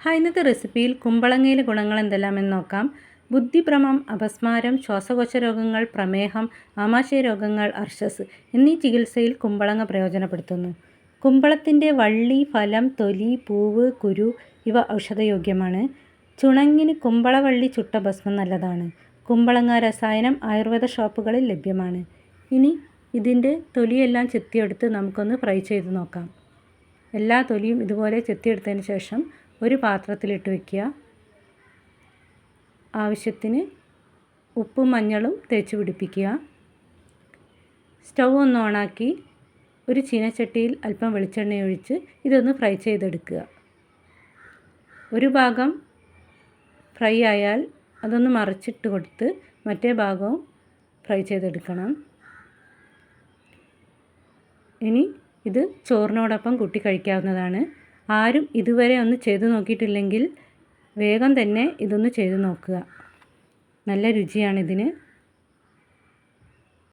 Hi ഇന്നത്തെ റെസിപ്പിയിൽ കുമ്പളങ്ങയിലെ ഗുണങ്ങൾ എന്തെല്ലാമെന്ന് നോക്കാം. ബുദ്ധിഭ്രമം അപസ്മാരം ശ്വാസകോശ രോഗങ്ങൾ പ്രമേഹം ആമാശയ രോഗങ്ങൾ അർഷസ് എന്നീ ചികിത്സയിൽ കുമ്പളങ്ങ പ്രയോജനപ്പെടുത്തുന്നു. കുമ്പളത്തിന്റെ വള്ളി ഫലം തൊലി പൂവ് കുരു ഇവ ഔഷധയോഗ്യമാണ്. ചുണങ്ങിന് കുമ്പളവള്ളി ചുട്ട ഭസ്മം നല്ലതാണ്. കുമ്പളങ്ങ രസായനം ആയുർവേദ ഷോപ്പുകളിൽ ലഭ്യമാണ്. ഇനി ഇതിന്റെ തൊലിയെല്ലാം ചെത്തിയെടുത്ത് നമുക്കൊന്ന് ഫ്രൈ ചെയ്ത് നോക്കാം. എല്ലാ തൊലിയും ഇതുപോലെ ചെത്തിയെടുത്തതിന് ശേഷം ഒരു പാത്രത്തിലിട്ട് വയ്ക്കുക ആവശ്യത്തിന് ഉപ്പും മഞ്ഞളും തേച്ച് പിടിപ്പിക്കുക. സ്റ്റൗ ഒന്ന് ഓണാക്കി ഒരു ചീനച്ചട്ടിയിൽ അല്പം വെളിച്ചെണ്ണ ഒഴിച്ച് ഇതൊന്ന് ഫ്രൈ ചെയ്തെടുക്കുക. ഒരു ഭാഗം ഫ്രൈ ആയാൽ അതൊന്ന് മറിച്ചിട്ട് കൊടുത്ത് മറ്റേ ഭാഗവും ഫ്രൈ ചെയ്തെടുക്കണം. ഇനി ഇത് ചോറിനോടൊപ്പം കൂട്ടി കഴിക്കാവുന്നതാണ്. ആരും ഇതുവരെ ഒന്ന് ചെയ്തു നോക്കിയിട്ടില്ലെങ്കിൽ വേഗം തന്നെ ഇതൊന്ന് ചെയ്തു നോക്കുക. നല്ല രുചിയാണിതിന്